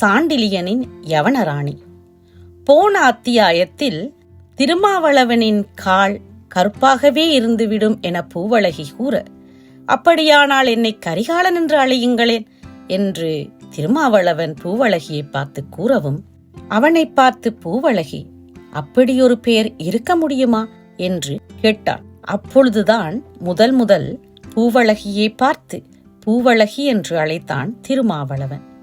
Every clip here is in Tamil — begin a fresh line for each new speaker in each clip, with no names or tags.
சாண்டிலியனின் யவனராணி. போன அத்தியாயத்தில் திருமாவளவனின் கால் கருப்பாகவே இருந்துவிடும் என பூவழகி கூற அப்படியானால் என்னை கரிகாலன் என்று அழையுங்களேன் என்று திருமாவளவன் பூவழகியை பார்த்து கூறவும் அவனை பார்த்து பூவழகி அப்படியொரு பெயர் இருக்க முடியுமா? என்று கேட்டான். அப்பொழுதுதான் முதல் முதல் பூவழகியை பார்த்து பூவழகி என்று அழைத்தான் திருமாவளவன்.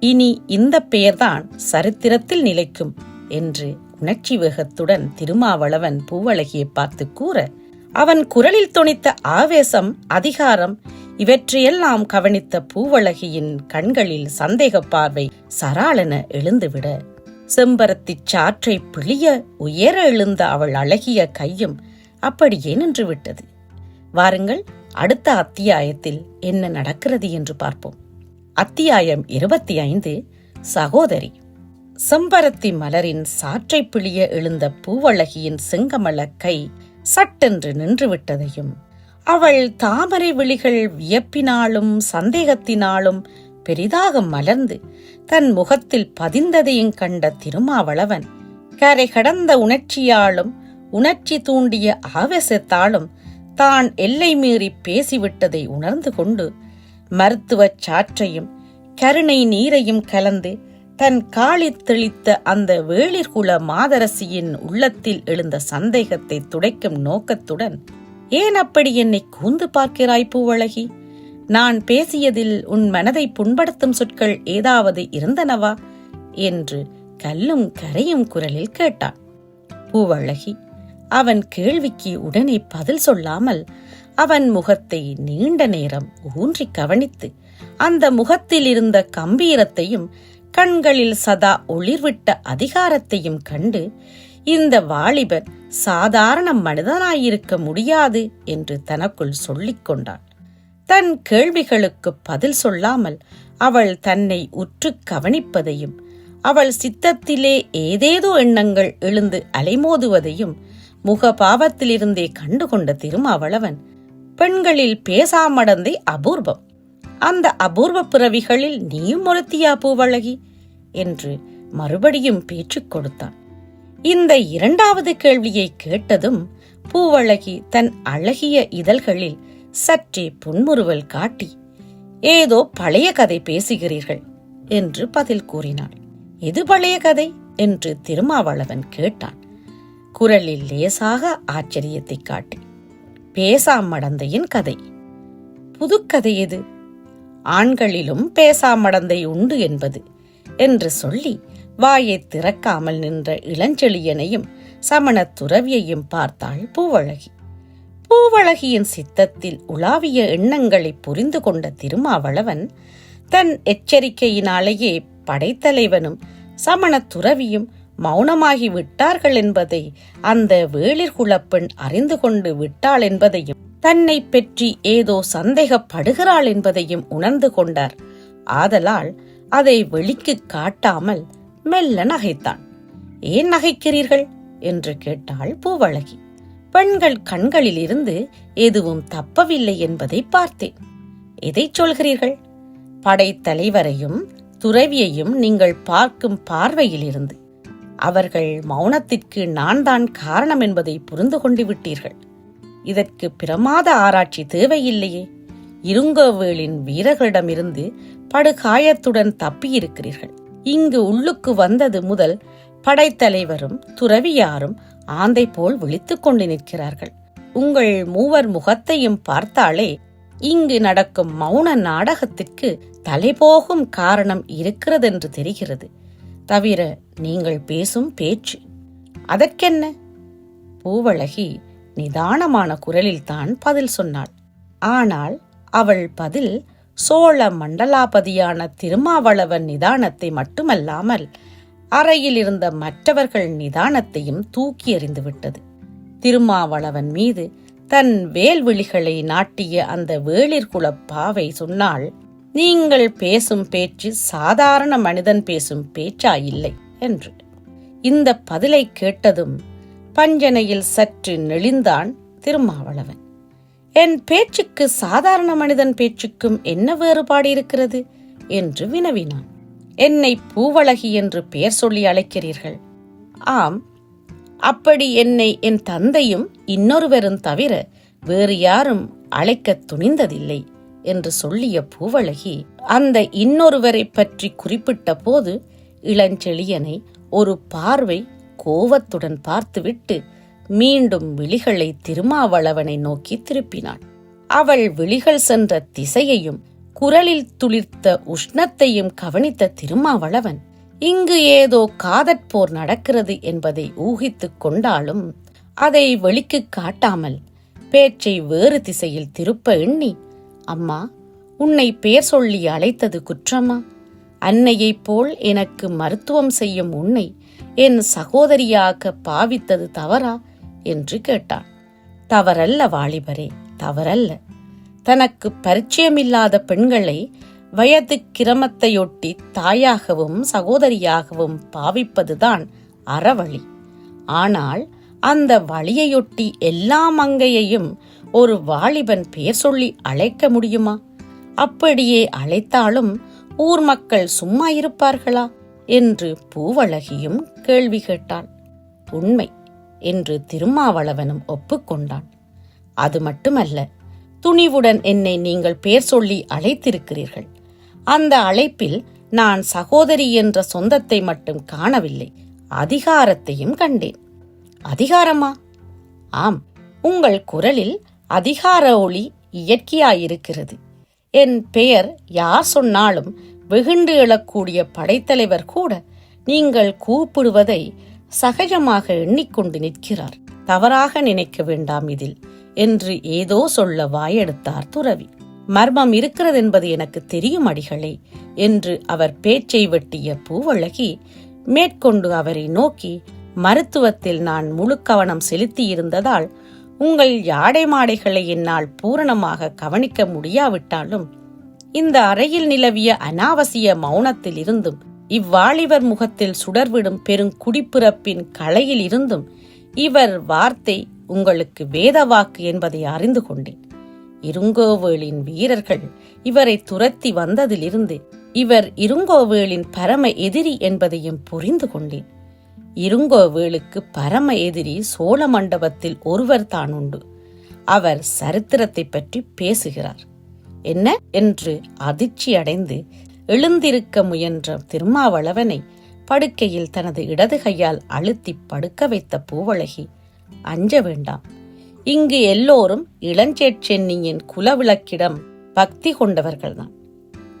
இனி இந்த பெயர்தான் சரித்திரத்தில் நிலைக்கும் என்று உணர்ச்சி வேகத்துடன் திருமாவளவன் பூவழகியை பார்த்து கூற அவன் குரலில் தொனித்த ஆவேசம் அதிகாரம் இவற்றையெல்லாம் கவனித்த பூவழகியின் கண்களில் சந்தேக பார்வை சராளென எழுந்துவிட செம்பரத்திச் சாற்றை பிழிய உயர எழுந்த அவள் அழகிய கையும் அப்படியே நின்றுவிட்டது வாருங்கள் அடுத்த அத்தியாயத்தில் என்ன நடக்கிறது என்று பார்ப்போம். அத்தியாயம் இருபத்தி ஐந்து சகோதரி. செம்பருத்தி மலரின் சாற்றை பிழிய எழுந்த பூவழகியின் செங்கமல கை சட்டென்று நின்றுவிட்டதையும் அவள் தாமரை விழிகள் வியப்பினாலும் சந்தேகத்தினாலும் பெரிதாக மலர்ந்து தன் முகத்தில் பதிந்ததையும் கண்ட திருமாவளவன் கரை கடந்த உணர்ச்சியாலும் உணர்ச்சி தூண்டிய ஆவேசத்தாலும் தான் எல்லை மீறி பேசிவிட்டதை உணர்ந்து கொண்டு மருத்துவச் சாற்றையும் கருணை நீரையும் கலந்து தன் காளி தெளித்த அந்த வேளிர்குல மாதரசியின் உள்ளத்தில் எழுந்த சந்தேகத்தை துடைக்கும் நோக்கத்துடன் ஏன் அப்படி என்னை கூந்து பார்க்கிறாய் பூவழகி? நான் பேசியதில் உன் மனதை புண்படுத்தும் சொற்கள் ஏதாவது இருந்தனவா? என்று கல்லும் கரையும் குரலில் கேட்டான். பூவழகி அவன் கேள்விக்கு உடனே பதில் சொல்லாமல் அவன் முகத்தை நீண்ட நேரம் ஊன்றி கவனித்து அந்த முகத்தில் இருந்த கம்பீரத்தையும் கண்களில் சதா ஒளிர்விட்ட அதிகாரத்தையும் கண்டு இந்த வாலிபர் சாதாரண மனிதனாயிருக்க முடியாது என்று தனக்குள் சொல்லிக் கொண்டான். தன் கேள்விகளுக்கு பதில் சொல்லாமல் அவள் தன்னை உற்று கவனிப்பதையும் அவள் சித்தத்திலே ஏதேதோ எண்ணங்கள் எழுந்து அலைமோதுவதையும் முகபாவத்திலிருந்தே கண்டுகொண்ட திருமாவளவன் பெண்களில் பேசாமடந்தை அபூர்வம். அந்த அபூர்வ பிறவிகளில் நீயும் ஒருத்தியா பூவழகி? என்று மறுபடியும் பேச்சுக் கொடுத்தான். இந்த இரண்டாவது கேள்வியை கேட்டதும் பூவழகி தன் அழகிய இதழ்களில் சற்றே புன்முறுவல் காட்டி ஏதோ பழைய கதை பேசுகிறீர்கள் என்று பதில் கூறினாள். எது பழைய கதை? என்று திருமாவளவன் கேட்டான். குரலில் லேசாக ஆச்சரியத்தை காட்டி பேசாமடந்தையின் கதை. புதுக்கதை எது? ஆண்களிலும் பேசாமடந்தை உண்டு என்பது என்று சொல்லி வாயை திறக்காமல் நின்ற இளஞ்செழியனையும் சமணத் துறவியையும் பார்த்தாள் பூவழகி. பூவழகியின் சித்தத்தில் உலாவிய எண்ணங்களை புரிந்து கொண்ட திருமாவளவன் தன் எச்சரிக்கையினாலேயே படைத்தலைவனும் சமணத் துறவியும் மௌனமாகி விட்டார்கள் என்பதை அந்த வேளிர் குலப்பெண் அறிந்து கொண்டு விட்டாள் என்பதையும் தன்னை பற்றி ஏதோ சந்தேகப்படுகிறாள் என்பதையும் உணர்ந்து கொண்டார். ஆதலால் அதை வெளிக்கு காட்டாமல் மெல்ல நகைத்தான். ஏன் நகைக்கிறீர்கள்? என்று கேட்டாள் பூவழகி. பெண்கள் கண்களிலிருந்து எதுவும் தப்பவில்லை என்பதை பார்த்தேன். எதைச் சொல்கிறீர்கள்? படைத்தலைவரையும் துறவியையும் நீங்கள் பார்க்கும் பார்வையிலிருந்து. அவர்கள் மௌனத்திற்கு நான் தான் காரணம் என்பதை புரிந்து கொண்டு விட்டீர்கள். இதற்கு பிரமாத ஆராய்ச்சி தேவையில்லையே. இருங்கோவேளின் வீரர்களிடமிருந்து படுகாயத்துடன் தப்பியிருக்கிறீர்கள். இங்கு உள்ளுக்கு வந்தது முதல் படைத்தலைவரும் துறவியாரும் ஆந்தை போல் விழித்துக் கொண்டு நிற்கிறார்கள். உங்கள் மூவர் முகத்தையும் பார்த்தாலே இங்கு நடக்கும் மௌன நாடகத்திற்கு தலைபோகும் காரணம் இருக்கிறதென்று தெரிகிறது. தவிர நீங்கள் பேசும் பேச்சு. அதற்கென்ன? பூவழகி நிதானமான குரலில்தான் பதில் சொன்னாள். ஆனால் அவள் பதில் சோழ மண்டலாபதியான திருமாவளவன் நிதானத்தை மட்டுமல்லாமல் அறையில் இருந்த மற்றவர்கள் நிதானத்தையும் தூக்கி எறிந்துவிட்டது திருமாவளவன் மீது தன் வேல்விழிகளை நாட்டிய அந்த வேளிர்குலப் பாவை சொன்னாள் நீங்கள் பேசும் பேச்சு சாதாரண மனிதன் பேசும் பேச்சா இல்லை என்று. இந்த பதிலை கேட்டதும் பஞ்சனையில் சற்று நெளிந்தான் திருமாவளவன். என் பேச்சுக்கு சாதாரண மனிதன் பேச்சுக்கும் என்ன வேறுபாடு இருக்கிறது? என்று வினவினான். என்னை பூவழகி என்று பெயர் சொல்லி அழைக்கிறீர்கள். ஆம் அப்படி என்னை என் தந்தையும் இன்னொருவரும் தவிர வேறு யாரும் அழைக்கத் துணிந்ததில்லை. என்று சொல்லிய பூவழகி அந்த இன்னொருவரை பற்றி குறிப்பிட்ட போது இளஞ்செழியனை ஒரு பார்வை கோவத்துடன் பார்த்துவிட்டு மீண்டும் விழிகளை திருமாவளவனை நோக்கி திருப்பினாள். அவள் விழிகள் சென்ற திசையையும் குரலில் துளிர்த்த உஷ்ணத்தையும் கவனித்த திருமாவளவன் இங்கு ஏதோ காதற்போர் நடக்கிறது என்பதை ஊகித்துக் கொண்டாலும் அதை வெளிக்கு காட்டாமல் பேச்சை வேறு திசையில் திருப்ப எண்ணி அம்மா உன்னை பேர் சொல்லி அழைத்தது குற்றமா? அன்னையைப் போல் எனக்கு மருத்துவம் செய்யும் உன்னை என் சகோதரியாக பாவித்தது தவறா? என்று கேட்டான். தவறல்ல வாலிபரே தவறல்ல. தனக்கு பரிச்சயமில்லாத பெண்களை வயது கிரமத்தையொட்டி தாயாகவும் சகோதரியாகவும் பாவிப்பதுதான் அறவழி. ஆனால் அந்த வழியையொட்டி எல்லா மங்கையையும் ஒரு வாலிபன் பெயர் சொல்லி அழைக்க முடியுமா? அப்படியே அழைத்தாலும் ஊர் மக்கள் சும்மா இருப்பார்களா? என்று பூவழகியும் கேள்வி கேட்டாள் உண்மை என்று திருமாவளவனும் ஒப்புக்கொண்டான். அது மட்டுமல்ல துணிவுடன் என்னை நீங்கள் பெயர் சொல்லி அழைத்திருக்கிறீர்கள். அந்த அழைப்பில் நான் சகோதரி என்ற சொந்தத்தை மட்டும் காணவில்லை அதிகாரத்தையும் கண்டேன். அதிகாரமா? ஆம் உங்கள் குரலில் அதிகார ஒளி இயற்கையாயிருக்கிறது. என் பெயர் யார் சொன்னாலும் வெகுண்டு எழக்கூடிய படைத்தலைவர் கூட நீங்கள் கூப்பிடுவதை சகஜமாக எண்ணிக்கொண்டு நிற்கிறார். தவறாக நினைக்க வேண்டாம் இதில் என்று ஏதோ சொல்ல வாயெடுத்தார் துறவி. மர்மம் இருக்கிறது என்பது எனக்கு தெரியும் அடிகளே என்று அவர் பேச்சை வெட்டிய பூவழகி மேற்கொண்டு அவரை நோக்கி மருத்துவத்தில் நான் முழு கவனம் செலுத்தியிருந்ததால் உங்கள் யாடை மாடைகளை என்னால் பூரணமாக கவனிக்க முடியாவிட்டாலும் இந்த அறையில் நிலவிய அனாவசிய மௌனத்தில் இருந்தும் இவ்வாலிபர் முகத்தில் சுடர்விடும் பெருங்குடிப்பிறப்பின் கலையில் இருந்தும் இவர் வார்த்தை உங்களுக்கு வேதவாக்கு என்பதை அறிந்து கொண்டேன். இருங்கோவேளின் வீரர்கள் இவரை துரத்தி வந்ததிலிருந்து இவர் இருங்கோவேளின் பரம எதிரி என்பதையும் புரிந்து கொண்டேன். இருங்கோவேளுக்கு பரம எதிரி சோழ மண்டபத்தில் ஒருவர் தான் உண்டு. அவர் சரித்திரத்தை பற்றி பேசுகிறார். என்ன? என்று அதிர்ச்சி அடைந்து எழுந்திருக்க முயன்ற திருமாவளவனை படுக்கையில் தனது இடது கையால் அழுத்தி படுக்க வைத்த பூவழகி அஞ்ச வேண்டாம். இங்கு எல்லோரும் இளஞ்சேட்சென்னியின் குலவிளக்கிடம் பக்தி கொண்டவர்கள்தான்.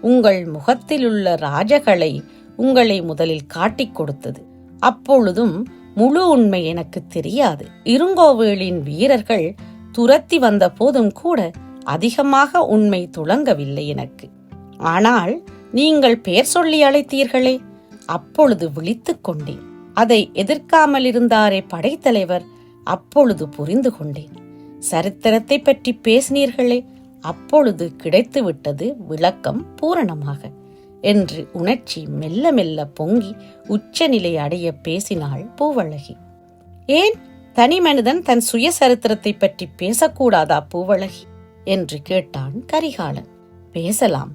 உங்கள் முகத்திலுள்ள ராஜகளை உங்களை முதலில் காட்டிக் கொடுத்தது. அப்பொழுதும் முழு உண்மை எனக்கு தெரியாது. இருங்கோவேளின் வீரர்கள் துரத்தி வந்த போதும் கூட அதிகமாக உண்மை துளங்கவில்லை எனக்கு. ஆனால் நீங்கள் பெயர் சொல்லி அழைத்தீர்களே அப்பொழுது விழித்துக் கொண்டேன். அதை எதிர்க்காமல் இருந்தாரே படைத்தலைவர் அப்பொழுது புரிந்து கொண்டேன். சரித்திரத்தை பற்றி பேசினீர்களே அப்பொழுது கிடைத்துவிட்டது விளக்கம் பூரணமாக. என்று உணர்ச்சி மெல்ல மெல்ல பொங்கி உச்சநிலை அடைய பேசினாள் பூவழகி. ஏன்? தனி மனிதன் தன் சுயசரித்திரத்தை பற்றி பேசக்கூடாதா பூவழகி? என்று கேட்டான் கரிகாலன். பேசலாம்.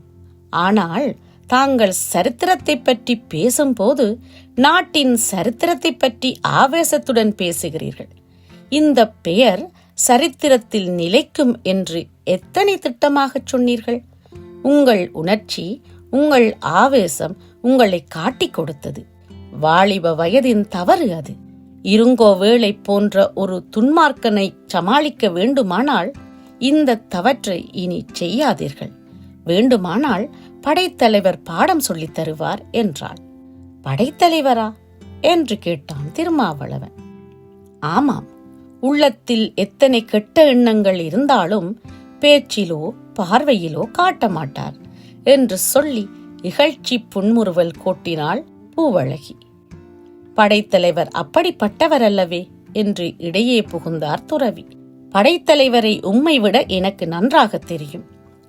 ஆனால் தாங்கள் சரித்திரத்தை பற்றி பேசும்போது நாட்டின் சரித்திரத்தை பற்றி ஆவேசத்துடன் பேசுகிறீர்கள். இந்த பெயர் சரித்திரத்தில் நிலைக்கும் என்று எத்தனை திட்டமாகச் சொன்னீர்கள்? உங்கள் உணர்ச்சி உங்கள் ஆவேசம் உங்களை காட்டிக் கொடுத்தது. வாலிப வயதின் தவறு அது. இருங்கோ வேளை போன்ற ஒரு துன்மார்க்கனை சமாளிக்க வேண்டுமானால் இந்த தவற்றை இனி செய்யாதீர்கள். வேண்டுமானால் படைத்தலைவர் பாடம் சொல்லித் தருவார் என்றாள். படைத்தலைவரா? என்று கேட்டான் திருமாவளவன். ஆமாம். உள்ளத்தில் எத்தனை கெட்ட எண்ணங்கள் இருந்தாலும் பேச்சிலோ பார்வையிலோ காட்ட மாட்டார். என்று சொல்லி இகழ்ச்சி புன்முறுவல் கோட்டினாள் பூவழகி. படைத்தலைவர் அப்படிப்பட்டவர் அல்லவே என்று இடையே புகுந்தார் துறவி. படைத்தலைவரை உம்மை விட எனக்கு நன்றாக தெரியும்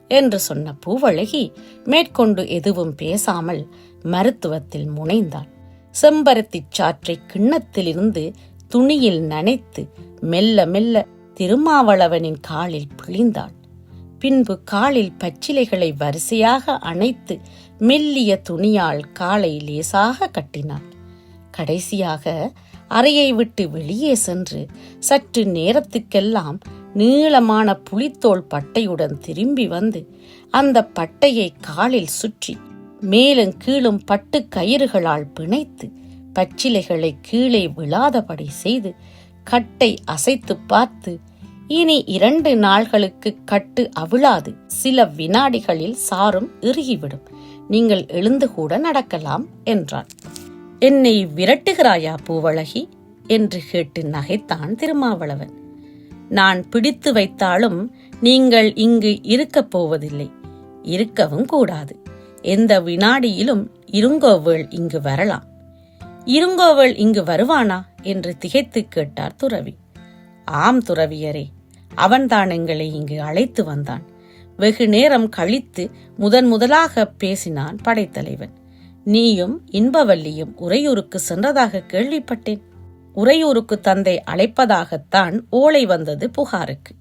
என்று சொன்ன பூவழகி மேற்கொண்டு எதுவும் பேசாமல் மருத்துவத்தில் முனைந்தாள் செம்பருத்திச் சாற்றை கிண்ணத்திலிருந்து துணியில் நனைத்து மெல்ல மெல்ல திருமாவளவனின் காலில் பிழிந்தாள் பின்பு காலில் பச்சிலைகளை வரிசையாக அணைத்து மெல்லிய துணியால் காலை லேசாக கட்டினாள் கடைசியாக அறையை விட்டு வெளியே சென்று சற்று நேரத்துக்கெல்லாம் நீளமான புலித்தோல் பட்டையுடன் திரும்பி வந்து அந்த பட்டையை காலில் சுற்றி மேலும் கீழும் பட்டு கயிறுகளால் பிணைத்து பச்சிலைகளை கீழே விழாதபடி செய்து கட்டை அசைத்து பார்த்து இனி இரண்டு நாள்களுக்கு கட்டு அவிழாது. சில வினாடிகளில் சாரும் இறுகிவிடும். நீங்கள் எழுந்து கூட நடக்கலாம் என்றான். என்னை விரட்டுகிறாயா பூவழகி? என்று கேட்டு நகைத்தான் திருமாவளவன். நான் பிடித்து வைத்தாலும் நீங்கள் இங்கு இருக்கப் போவதில்லை. இருக்கவும் கூடாது. எந்த வினாடியிலும் இருங்கோவேள் இங்கு வரலாம். இருங்கோவள் இங்கு வருவானா? என்று திகைத்து கேட்டார் துறவி. ஆம் துறவியரே அவன்தான் எங்களை இங்கு அழைத்து வந்தான். வெகு நேரம் கழித்து முதன் முதலாக பேசினான் படைத்தலைவன். நீயும் இன்பவல்லியும் உறையூருக்கு சென்றதாக கேள்விப்பட்டேன். உறையூருக்கு தந்தை அழைப்பதாகத்தான் ஓலை வந்தது புகாருக்கு.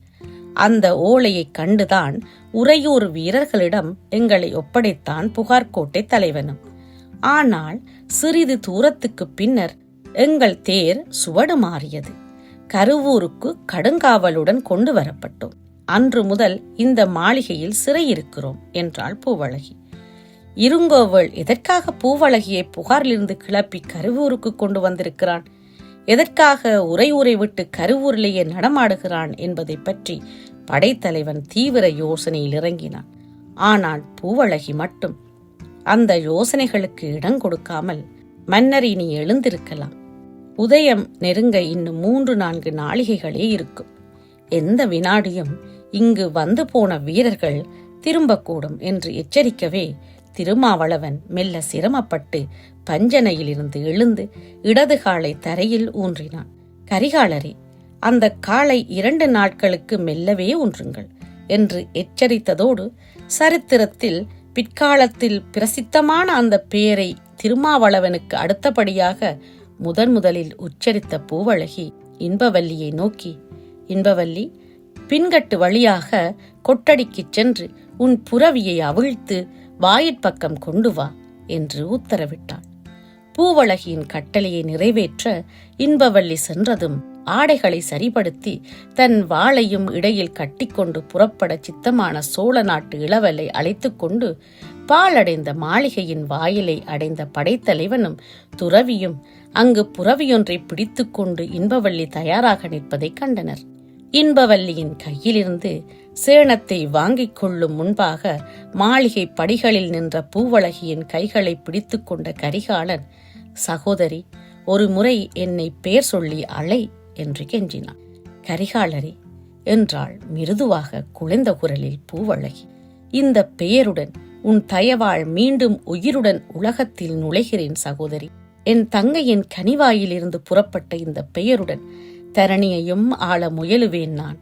அந்த ஓலையைக் கண்டுதான் உறையூர் வீரர்களிடம் எங்களை ஒப்படைத்தான் புகார்கோட்டை தலைவனும். ஆனால் சிறிது தூரத்துக்கு பின்னர் எங்கள் தேர் சுவடு மாறியது. கருவூருக்கு கடுங்காவலுடன் கொண்டு வரப்பட்டோம். அன்று முதல் இந்த மாளிகையில் சிறையிருக்கிறோம் என்றாள் பூவழகி. இருங்கோவள் எதற்காக பூவழகியை புகாரிலிருந்து கிளப்பி கருவூருக்கு கொண்டு வந்திருக்கிறான்? எதற்காக உரை விட்டு கருவூரிலேயே நடமாடுகிறான் என்பதை பற்றி படைத்தலைவன் தீவிர யோசனையில் இறங்கினான். ஆனால் பூவழகி மட்டும். அந்த யோசனைகளுக்கு இடம் கொடுக்காமல் மன்னர் இனி எழுந்திருக்கலாம். உதயம் நெருங்க இன்னும் மூன்று நான்கு நாளிகைகளே இருக்கும். எந்த வினாடியும் இங்கு வந்து போன வீரர்கள் திரும்பக்கூடும் என்று எச்சரிக்கவே திருமாவளவன் மெல்ல சிரமப்பட்டு பஞ்சனையிலிருந்து எழுந்து இடது காலை தரையில் ஊன்றினான். கரிகாலரே அந்த காலை இரண்டு நாட்களுக்கு மெல்லவே ஊன்றுங்கள் என்று எச்சரித்ததோடு சரித்திரத்தில் பிற்காலத்தில் பிரசித்தமான அந்த பெயரை திருமாவளவனுக்கு அடுத்தபடியாக முதன் முதலில் உச்சரித்த பூவழகி இன்பவல்லியை நோக்கி இன்பவல்லி பின்கட்டு வழியாக கொட்டடிக்குச் சென்று உன் புறவியை அவிழ்த்து வாயிற்பக்கம் கொண்டு வா என்று உத்தரவிட்டாள் பூவழகியின் கட்டளையை நிறைவேற்ற இன்பவல்லி சென்றதும் ஆடைகளை சரிபடுத்தி தன் வாளையும் இடையில் கட்டிக்கொண்டு புறப்பட சித்தமான சோழ நாட்டு இளவலை அழைத்துக்கொண்டு பாலடைந்த மாளிகையின் வாயிலை அடைந்த படைத்தலைவனும் துறவியும் அங்கு புறவியொன்றை பிடித்துக்கொண்டு இன்பவல்லி தயாராக நிற்பதைக் கண்டனர். இன்பவல்லியின் கையிலிருந்து சேணத்தை வாங்கிக் கொள்ளும் முன்பாக மாளிகை படிகளில் நின்ற பூவழகியின் கைகளை பிடித்துக்கொண்ட கரிகாலன் சகோதரி ஒரு முறை என்னை பேர் சொல்லி அழை என்று கெஞ்சினான். கரிகாலரே என்றாள் மிருதுவாக குளிர்ந்த குரலில் பூவழகி இந்த பெயருடன் உன் தயவாள் மீண்டும் உயிருடன் உலகத்தில் நுழைகிறேன் சகோதரி. என் தங்கையின் கனிவாயிலிருந்து புறப்பட்ட இந்த பெயருடன் தரணியையும் ஆள முயலுவேன் நான்.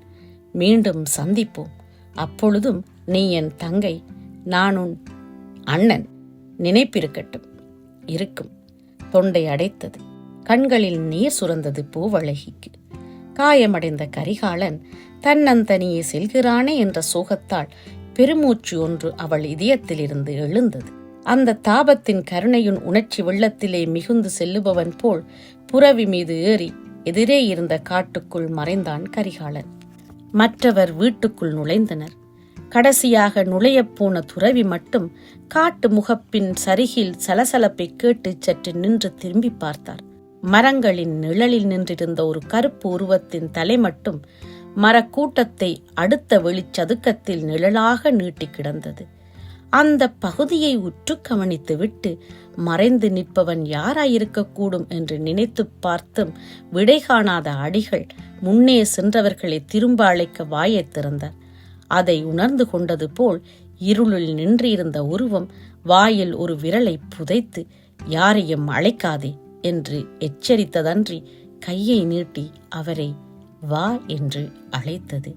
மீண்டும் சந்திப்போம். அப்பொழுதும் நீ என் தங்கை நான் உன் அண்ணன். நினைப்பிருக்கட்டும். இருக்கும். தொண்டை அடைத்தது. கண்களில் நீர் சுரந்தது பூவழகிக்கு காயமடைந்த கரிகாலன் தன்னந்தனியே செல்கிறானே என்ற சோகத்தால் பெருமூச்சு ஒன்று அவள் இதயத்திலிருந்து எழுந்தது. அந்த தாபத்தின் கருணையின் உணர்ச்சி வெள்ளத்திலே மிகுந்து செல்லுபவன் போல் புறவி மீது ஏறி எதிரே இருந்த காட்டுக்குள் மறைந்தான் கரிகாலன். மற்றவர் வீட்டுக்குள் நுழைந்தனர். கடைசியாக நுழையப் போன துறவி மட்டும் காட்டு முகப்பின் சரிகில் சலசலப்பை கேட்டு சற்று நின்று திரும்பி பார்த்தார். மரங்களின் நிழலில் நின்றிருந்த ஒரு கருப்பு உருவத்தின் தலை மட்டும் மரக்கூட்டத்தை அடுத்த வெளிச்சதுக்கத்தில் நிழலாக நீட்டி கிடந்தது. அந்த பகுதியை உற்று கவனித்துவிட்டு மறைந்து நிற்பவன் யாராயிருக்கக்கூடும் என்று நினைத்து பார்த்தும் விடை காணாத அடிகள் முன்னே சென்றவர்களை திரும்ப அழைக்க வாயைத் திறந்தார் அதை உணர்ந்து கொண்டது போல் இருளில் நின்றிருந்த உருவம் வாயில் ஒரு விரலை புதைத்து யாரையும் அழைக்காதே என்று எச்சரித்ததன்றி கையை நீட்டி அவரை வா என்று அழைத்தது.